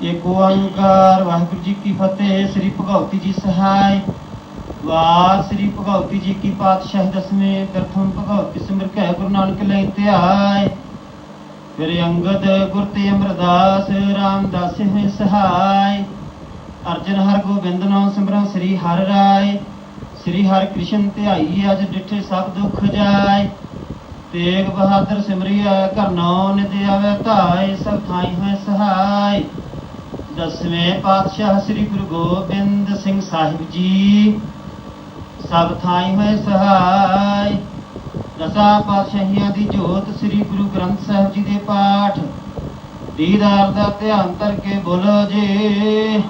ਏਕ ਓੰਕਾਰ, ਵਾਹਿਗੁਰੂ ਜੀ ਕੀ ਫਤਿਹ, ਸ੍ਰੀ ਭਗਵਤੀ ਜੀ ਸਹਾਇ ਵਾਰ ਸ੍ਰੀ ਭਗਵਤੀ ਜੀ ਕੀ ਪਾਤਸ਼ਾਹੀ ਦਸਵੇਂ ਪ੍ਰਥਮ ਭਗਵਤੀ ਸਿਮਰ ਕੈ ਗੁਰੂ ਨਾਨਕ ਲੈ ਧਿਆਇ ਫਿਰ ਅੰਗਦ ਗੁਰ ਤੇ ਅਮਰਦਾਸ, ਰਾਮਦਾਸ ਹੈ ਸਹਾਇ ਅਰਜਨ ਹਰ ਗੋਬਿੰਦ ਨਾਮ ਸਿਮਰਨ ਸ੍ਰੀ ਹਰਿ ਰਾਏ। ਸ੍ਰੀ ਹਰਿ ਕ੍ਰਿਸ਼ਨ ਧਿਆਈ, ਅਜ ਡਿਠੇ ਸਭ ਦੁੱਖ ਜਾਏ। ਤੇਗ ਬਹਾਦਰ ਸਿਮਰਿਆ, ਘਰ ਨੌ ਨਿਤ ਆਵੇ ਧਾਇ ਸਭ ਥਾਈ ਹੈ ਸਹਾਇ ਦਸਵੇਂ ਪਾਤਸ਼ਾਹ ਸ੍ਰੀ ਗੁਰੂ ਗੋਬਿੰਦ ਸਿੰਘ ਸਾਹਿਬ ਜੀ। ਸਭ ਥਾਈ ਹੋਏ ਸਹਾਇ ਦਸਾਂ ਪਾਤਸ਼ਾਹੀਆਂ ਦੀ ਜੋਤ ਸ੍ਰੀ ਗੁਰੂ ਗ੍ਰੰਥ ਸਾਹਿਬ ਜੀ ਦੇ ਪਾਠ। ਦੀਦਾਰ ਦਾ ਧਿਆਨ ਕਰਕੇ ਬੋਲੋ ਜੀ।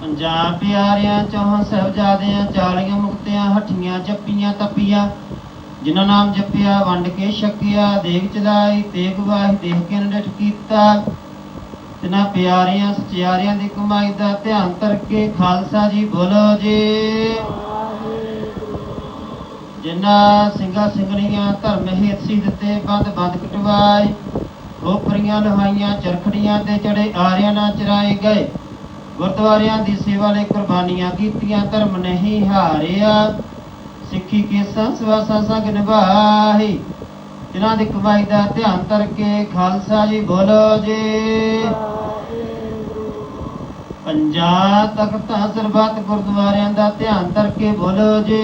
ਪੰਜਾਬ ਪਿਆਰਿਆਂ, ਚੌਹਾਂ ਸਾਹਿਬਜ਼ਾਦਿਆਂ, ਚਾਲੀਆਂ ਮੁਕਤਿਆਂ, ਹੱਠੀਆਂ ਜੱਪੀਆਂ, ਤਪੀਆਂ। ਜਿਨ੍ਹਾਂ ਨਾਮ ਜਪਿਆ, ਵੰਡ ਕੇ ਛਕਿਆ ਦੇਖ ਚਲਾਈ ਤੇਗ ਵਾਹੀ ਦੇਖ ਕੇ ਨਡਟ ਕੀਤਾ। ਤਿਨਾ ਪਿਆਰਿਆਂ ਸਚਿਆਰਿਆਂ ਦੀ ਕਮਾਈ ਦਾ ਧਿਆਨ ਕਰਕੇ ਖਾਲਸਾ ਜੀ ਬੋਲੋ ਜੀ। ਜਿਨ੍ਹਾਂ ਸਿੰਘਾਂ ਸਿੰਘਣੀਆਂ ਧਰਮ ਹੇਤ ਦਿੱਤੇ ਬੰਦ ਬੰਦ ਕਟਵਾਏ ਖੋਪਰੀਆਂ ਲਹਾਈਆਂ ਚਰਖੜੀਆਂ ਤੇ ਚੜੇ ਆਰਿਆਂ ਨਾਲ ਚਰਾਏ ਗਏ। ਗੁਰਦੁਆਰਿਆਂ ਦੀ ਸੇਵਾ ਲਈ ਕੁਰਬਾਨੀਆਂ ਕੀਤੀਆਂ, ਧਰਮ ਨਹੀਂ ਹਾਰਿਆ। ਸਿੱਖੀ ਕੇ ਸੰਸਵਾਸਾਂ ਸੰਗ ਨਿਭਾਹੀ। ਜਿਨ੍ਹਾਂ ਦੀ ਕਮਾਈ ਦਾ ਧਿਆਨ ਕਰਕੇ ਖਾਲਸਾ ਜੀ ਬੋਲੋ ਜੀ। ਪੰਜਾਬ ਤਖਤਾਂ ਸਰਬੱਤ ਗੁਰਦੁਆਰਿਆਂ ਦਾ ਧਿਆਨ ਕਰਕੇ ਬੋਲੋ ਜੀ।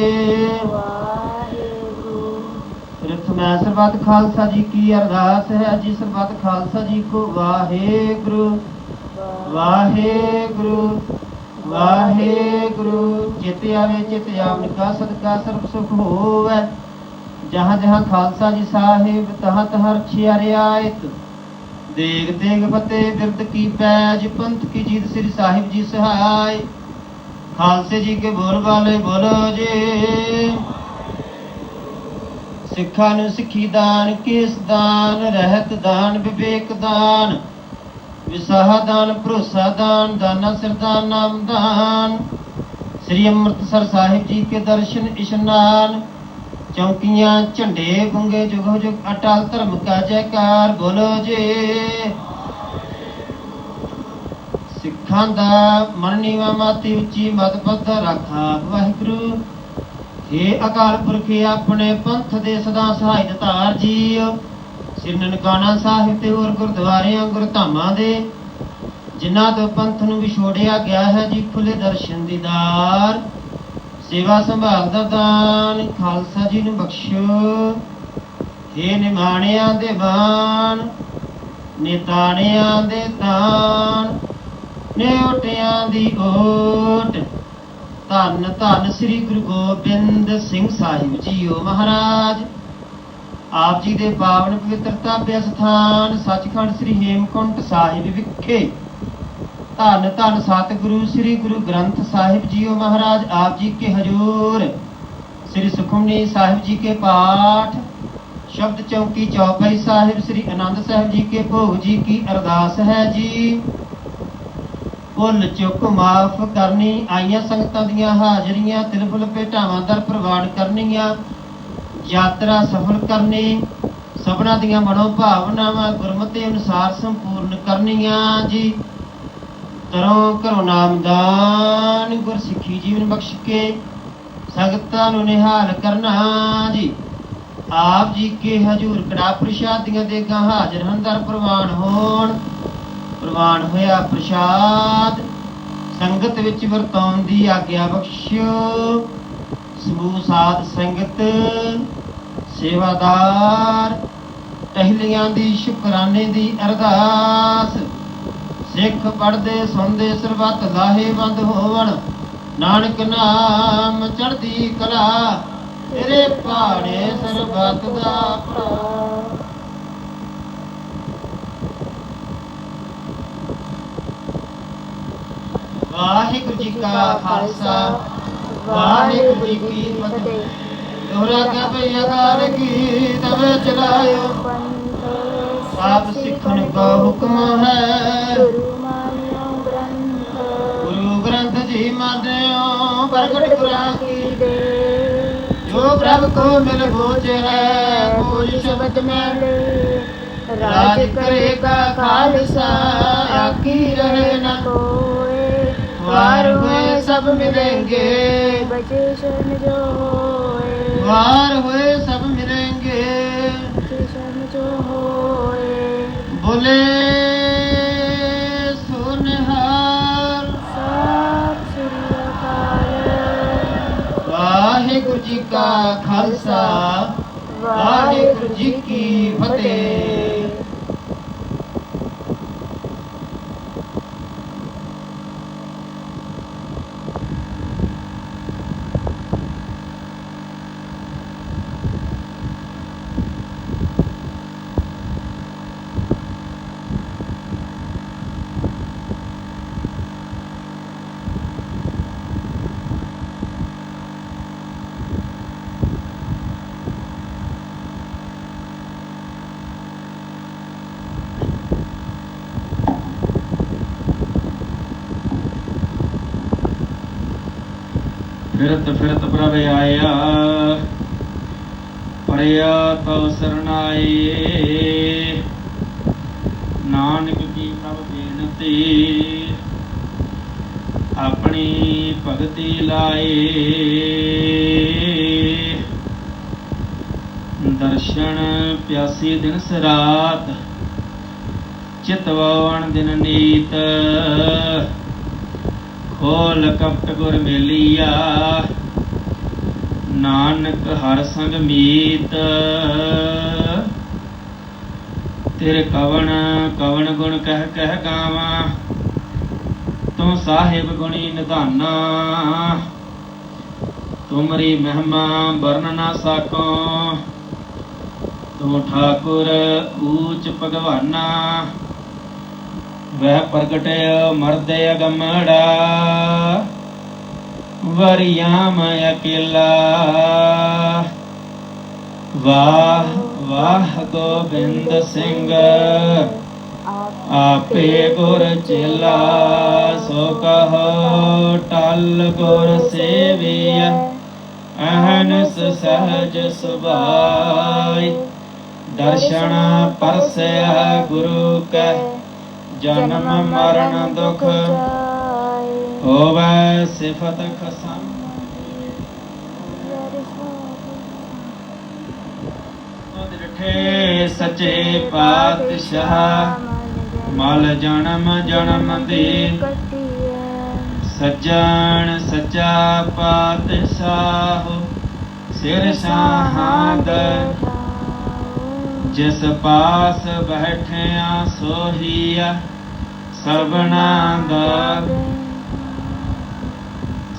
ਪ੍ਰਥਮੈ ਸਰਬੱਤ ਖਾਲਸਾ ਜੀ ਕੀ ਅਰਦਾਸ ਹੈ ਜੀ ਸਰਬੱਤ ਖਾਲਸਾ ਜੀ ਕੋ ਵਾਹਿਗੁਰੂ। ਵਾਹਿਗੁਰੂ ਵਾਹਿਗੁਰੂ। ਚਿਤ ਆਵੇ, ਚਿਤ ਆਵਨ ਕਾ ਸਦਕਾ ਸਰਬ ਸੁਖ ਹੋਵੇ। ਜਹਾਂ ਜਹਾਂ ਖਾਲਸਾ ਜੀ ਸਾਹਿਬ ਤਹਾਂ ਤਹਾਂ ਰਖਿਆ ਰਿਆਇਤ ਦੇਗ ਦੇਗ ਫਤਿਹ ਬਿਰਦ ਕੀ ਪੈਜ ਪੰਥ ਕੀ ਜੀਤ ਸ੍ਰੀ ਸਾਹਿਬ ਜੀ ਸਹਾਇ। ਖਾਲਸੇ ਜੀ ਕੇ ਬੋਲ ਵਾਲੇ ਬੋਲੋ ਜੀ। ਸਿੱਖਾਂ ਨੂੰ ਸਿੱਖੀ ਦਾਨ, ਕੇਸ ਦਾਨ? ਰਹਿਤ ਦਾਨ, ਵਿਵੇਕ ਦਾਨ। ਵਿਸਾਹ ਦਾਨ, ਭਰੋਸਾ ਦਾਨ, ਦਾਨਾ, ਸਰਦਾਨ ਨਾਮ ਦਾਨ ਸ੍ਰੀ ਅੰਮ੍ਰਿਤਸਰ ਸਾਹਿਬ ਜੀ ਕੇ ਦਰਸ਼ਨ ਇਸ਼ਨਾਨ। ਚੌਕੀਆਂ ਝੰਡੇ ਗੁੰਗੇ ਜੁਗ ਜੁਗ ਅਟਲ ਧਰਮ ਕਾ ਜੈਕਾਰ ਬੋਲੋ ਜੀ। ਸਿੱਖਾਂ ਦਾ ਮਨ ਮਾਤੀ ਉੱਚੀ ਮਤ ਪੱਧ ਰੱਖਾ ਵਾਹਿਗੁਰੂ। ਏ ਅਕਾਲ ਪੁਰਖੇ ਆਪਣੇ ਪੰਥ ਦੇ ਸਦਾ ਸਹਾਇ ਧਾਰ ਜੀਓ ਸ੍ਰੀ ਨਨਕਾਣਾ ਸਾਹਿਬ ਤੇ ਹੋਰ ਗੁਰਦੁਆਰਿਆਂ, ਗੁਰਧਾਮਾਂ ਦੇ, ਜਿਨ੍ਹਾਂ ਤੋਂ ਪੰਥ ਨੂੰ ਵਿਛੋੜਿਆ ਗਿਆ ਹੈ ਜੀ ਖੁੱਲੇ ਦਰਸ਼ਨ ਦੀਦਾਰ ਸੇਵਾ ਸੰਭਾਲ ਦਾ ਦਾਨ, ਖਾਲਸਾ ਜੀ ਨੂੰ ਬਖਸ਼ੋ। ਏ ਨਿਮਾਣਿਆਂ ਦੇ ਬਾਣ, ਨਿਤਾਣਿਆਂ ਦੇ ਤਾਣ, ਨਿਉਟਿਆਂ ਦੀ ਓਟ। ਧੰਨ ਧੰਨ ਸ੍ਰੀ ਗੁਰੂ ਗੋਬਿੰਦ ਸਿੰਘ ਸਾਹਿਬ ਜੀਓ ਮਹਾਰਾਜ। ਆਪ ਜੀ ਦੇ ਪਾਵਨ ਪਵਿੱਤਰਤਾ ਦੇ ਸਥਾਨ, ਸੱਚਖੰਡ ਸ੍ਰੀ ਹੇਮਕੁੰਟ ਸਾਹਿਬ ਵਿਖੇ। ਧੰਨ ਧੰਨ ਸਤਿਗੁਰੂ, ਸ੍ਰੀ ਗੁਰੂ ਗ੍ਰੰਥ ਸਾਹਿਬ ਜੀਓ ਮਹਾਰਾਜ, ਆਪ ਜੀ ਕੇ ਹਜੂਰ। ਸ੍ਰੀ ਸੁਖਮਨੀ ਸਾਹਿਬ ਜੀ ਕੇ ਪਾਠ, ਸ਼ਬਦ ਚੌਕੀ ਚੌਪਈ ਸਾਹਿਬ, ਸ੍ਰੀ ਆਨੰਦ ਸਾਹਿਬ ਜੀ ਕੇ ਭੋਗ ਜੀ ਕੀ ਅਰਦਾਸ ਹੈ ਜੀ। ਭੁੱਲ ਚੁੱਕ ਮਾਫ ਕਰਨੀ, ਆਈਆਂ ਸੰਗਤਾਂ ਦੀਆਂ ਹਾਜ਼ਰੀਆਂ ਤਿਲਫੁਲ ਭੇਟਾਵਾਂ ਦਰ ਪ੍ਰਵਾਨ ਕਰਨੀਆਂ, ਯਾਤਰਾ ਸਫਲ ਕਰਨੀ, ਸਭਨਾ ਦੀਆਂ ਮਨੋ ਭਾਵਨਾਵਾਂ ਗੁਰਮਤਿ ਅਨੁਸਾਰ ਸੰਪੂਰਨ ਕਰਨੀਆਂ ਜੀ। ਤਰੋਂ ਕਰੋ ਨਾਮਦਾਨ ਗੁਰਸਿੱਖੀ ਜੀਵਨ ਬਖਸ਼ ਕੇ ਸੰਗਤਾਂ ਨੂੰ ਨਿਹਾਲ ਕਰਨਾ ਜੀ। ਆਪ ਜੀ ਕੇ ਹਜੂਰ ਕੜਾ ਪ੍ਰਸ਼ਾਦੀਆਂ ਦੇ ਗਾ ਹਾਜ਼ਰ ਹਨ ਪ੍ਰਵਾਨ ਹੋਣ। ਪ੍ਰਵਾਨ ਹੋਇਆ ਪ੍ਰਸ਼ਾਦ। ਸੰਗਤ ਵਿੱਚ ਵਰਤਾਉਣ ਦੀ ਆਗਿਆ ਬਖਸ਼ਿਓ। ਸਮੂਹ ਸਾਧ ਸੰਗਤ, ਸੇਵਾਦਾਰ, ਟਹਿਲੀਆਂ ਦੀ, ਸ਼ੁਕਰਾਨੇ ਦੀ ਅਰਦਾਸ। ਸਿੱਖ ਪੜਦੇ ਸੁਣਦੇ ਸਰਬੱਤ ਲਾਹੇਵੰਦ ਹੋਵਣ। ਨਾਨਕ ਨਾਮ ਚੜਦੀ ਕਲਾ, ਤੇਰੇ ਪਾੜੇ ਸਰਬੱਤ ਦਾ ਭਲਾ। ਵਾਹਿਗੁਰੂ ਜੀ ਕਾ ਖਾਲਸਾ, ਵਾਹਿਗੁਰੂ ਜੀ ਕੀ ਫਤਿਹ। ਦੋਹਰਾ ਕਾ ਬਈਆਕਾਰ ਕੀ ਤਵੇ ਚਲਾਇਓ ਆਪ ਸਿੱਖਣ ਕਾ ਹੁਕਮ ਹੈ। ਗੁਰੂ ਗ੍ਰੰਥ। ਜੀ ਮੰਨਿਓ ਪ੍ਰਗਟ ਗੁਰਾਂ ਕੀ। ਦੇ। ਜੋ ਪ੍ਰਭ ਕੋ ਮਿਲ ਹੋਜ ਹੈ ਕੋਈ ਸ਼ਬਦ ਮੈਂ ਰਾਜ ਕਰੇਗਾ ਖਾਲਸਾ ਆਕੀ ਰਹੇ ਨਾ। ਕੋਏ ਵਾਰ ਹੋਏ ਸਭ ਮਿਲेंगे ਬਚੇ ਸ਼ਰਨ ਜੋ ਵਾਰ ਹੋਏ ਸਭ ਮਿਲेंगे ਭੋਲੇ ਵਾਹਿਗੁਰੂ ਜੀ ਕਾ ਖਾਲਸਾ ਵਾਹਿਗੁਰੂ ਜੀ ਕੀ ਫਤਿਹ। ਫਿਰਤ ਫਿਰਤ ਪ੍ਰਭ ਆਇਆ। ਪਰਿਆ ਤਉ ਸਰਨਾਏ ਨਾਨਕ ਕੀ ਪ੍ਰਭ ਬੇਨਤੀ। ਆਪਣੀ ਭਗਤੀ ਲਾਏ। ਦਰਸ਼ਨ ਪਿਆਸੀ ਦਿਨ ਸਰਾਤ ਚਿਤਵਾਵਣ ਦਿਨ ਨੀਤ। ਖੋਲ ਕਪਟ ਗੁਰ ਮੇਲੀਆ। ਨਾਨਕ ਹਰ ਸੰਗ ਮੀਤ। ਤੇਰੇ ਕਵਣ ਕਵਣ ਗੁਣ ਕਹਿ ਕਹਿ ਗਾਵਾਂ। ਤੂੰ ਸਾਹਿਬ ਗੁਣੀ ਨਿਧਾਨਾ। ਤੁਮਰੀ ਮਹਿਮਾ ਵਰਨ ਨਾ ਸਕੋ। ਤੂੰ ਠਾਕੁਰ ਊਚ ਭਗਵਾਨਾ। ਵਹਿ ਪ੍ਰਗਟਿ ਮਰਦੇ ਅਗਮੜਾ, ਵਰਿਆ ਮੈਂ ਅਕੇਲਾ। ਵਾਹ ਵਾਹ ਗੋਬਿੰਦ ਸਿੰਘ, ਆਪੇ ਗੁਰ ਚੇਲਾ, ਸੋ ਕਹੋ ਟਲ ਗੁਰ ਸੇਵੀਆ ਅਹਨਸ ਸਹਜ ਸੁਭਾਈ, ਦਰਸ਼ਨ ਪਰਸਿਆ ਗੁਰੂ ਕੈ। ਜਨਮ ਮਰਨ ਦੁਖ ਹੋਵੇ ਸਿਫਤ ਖਸਮ। ਡਿਠੇ ਸੱਚੇ ਪਾਤਸ਼ਾਹ, ਮਲ ਜਨਮ ਜਨਮ ਦੇ। ਸੱਜਣ ਸੱਚਾ ਪਾਤਸ਼ਾਹ, ਸਿਰ ਸਾਹਾਦ ਜਿਸ ਪਾਸ ਬੈਠਿਆ ਸੋਹੀਆ ਸਭਨਾ ਦਾ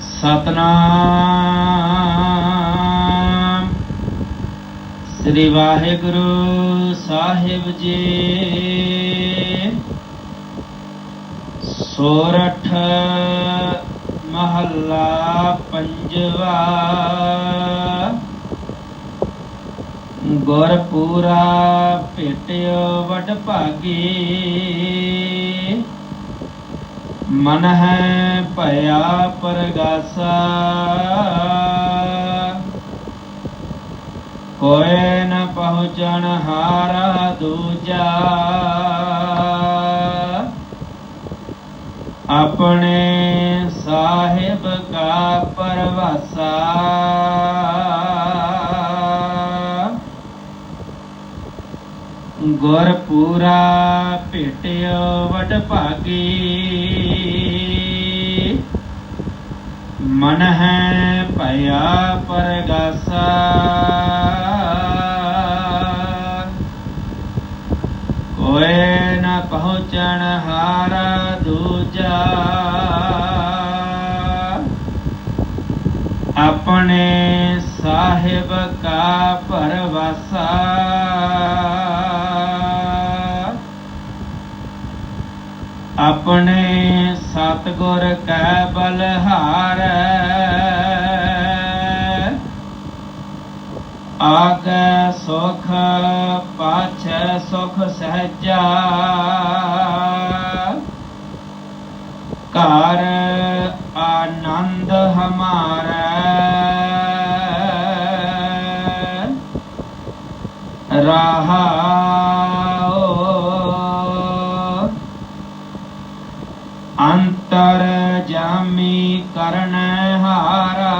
ਸਤਨਾਮ। ਸ੍ਰੀ ਵਾਹਿਗੁਰੂ ਸਾਹਿਬ ਜੀ। ਸੋਰਠ ਮਹੱਲਾ ਪੰਜਵਾ। ਗੁਰ ਪੂਰਾ ਭੇਟਿਓ ਵਡ ਭਾਗੀ। ਮਨ ਹੈ ਭਇਆ ਪਰਗਾਸਾ। ਕੋਏ ਨ ਪਹੁੰਚਣ ਹਾਰਾ ਦੂਜਾ। ਆਪਣੇ ਸਾਹਿਬ ਕਾ ਪਰਵਾਸਾ। ਗੁਰ ਪੂਰਾ ਭੇਟਿਓ ਵਡ ਭਾਗੀ ਮਨ ਹੈ ਆਪਣੇ ਸਤਗੁਰ ਕੈ ਬਲਹਾਰ। ਆਗੈ ਸੁਖ ਪਾਛੈ ਸੁਖ ਸਹਜਾ। ਘਰ ਆਨੰਦ ਹਮਾਰਾ। ਰਹਾਉ ਕਰਨੈ ਹਾਰਾ।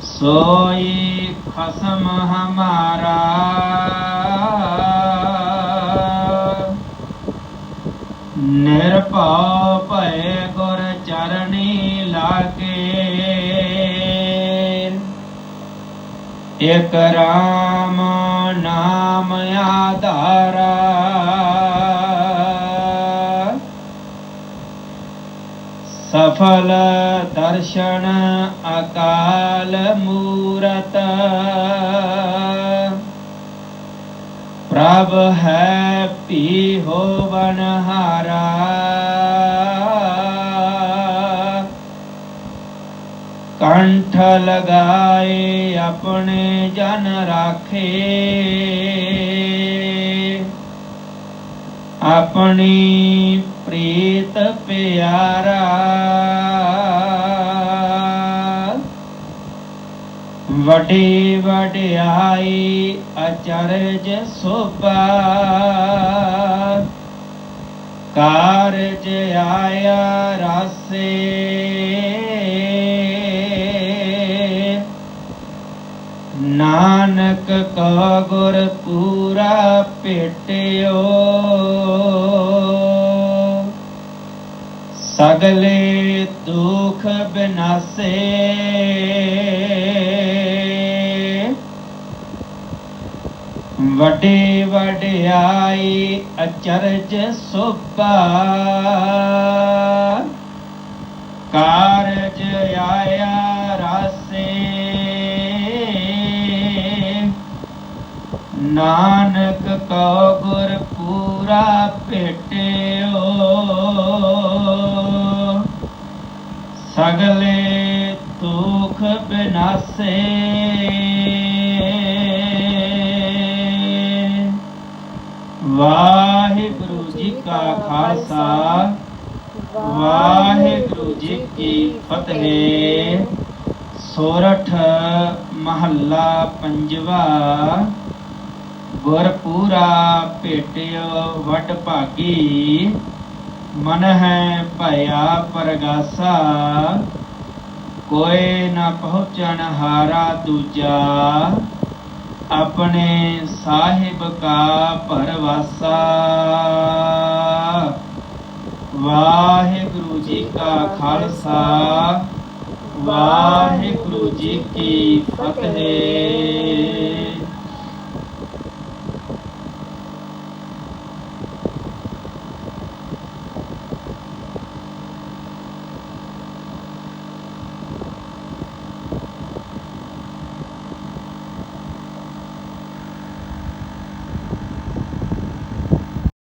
ਸੋਈ ਖਸਮ ਹਮਾਰਾ। ਨਿਰਭਉ ਭਏ ਗੁਰ ਚਰਣੀ ਲਾਗੇ। ਇਕ ਰਾਮ ਨਾਮ ਆਧਾਰਾ। ਸਫਲ ਦਰਸ਼ਨ ਅਕਾਲ ਮੂਰਤ। ਪ੍ਰਭ ਹੈ ਪੀ ਹੋਵਨ ਹਾਰਾ ਕੰਠ ਲਗਾਏ ਆਪਣੇ ਜਨ ਰਾਖੇ। ਆਪਣੀ ਪ੍ਰੀਤ ਪਿਆਰਾ। ਵਡੀ ਵਡਿਆਈ ਅਚਰਜ ਸੋਭਾ। ਕਾਰਜ ਆਇਆ ਰਾਸੇ। ਨਾਨਕ ਕੋ ਗੁਰ ਪੂਰਾ ਭੇਟਿਓ। ਸਗਲੇ ਦੁਖ ਬਿਨਾਸੇ। ਵੱਡੇ ਵਡਿਆਈ ਅਚਰਜ ਸੋਭਾ। ਕਾਰਜ ਆਇਆ ਰਾਸੇ। ਨਾਨਕ ਕਉ ਗੁਰ ਪੂਰਾ ਭੇਟਿਓ। ਸਗਲੇ ਦੁਖ ਬਿਨਾਸੇ। ਵਾਹਿਗੁਰੂ ਜੀ ਕਾ ਖਾਲਸਾ, ਵਾਹਿਗੁਰੂ ਜੀ ਕੀ ਫਤਿਹ। ਸੋਰਠ ਮਹੱਲਾ ਪੰਜਵਾ, ਗੁਰਪੂਰਾ ਭੇਟਿਓ ਵਡ ਭਾਗੀ ਮਨ ਹੈ ਭਇਆ ਪਰਗਾਸਾ, ਕੋਈ ਨਾ ਪਹੁੰਚਣ ਹਾਰਾ ਦੂਜਾ। ਆਪਣੇ ਸਾਹਿਬ ਕਾ ਪਰਵਾਸਾ। ਵਾਹਿਗੁਰੂ ਜੀ ਕਾ ਖਾਲਸਾ, ਵਾਹਿਗੁਰੂ ਜੀ ਕੀ ਫਤਿਹ।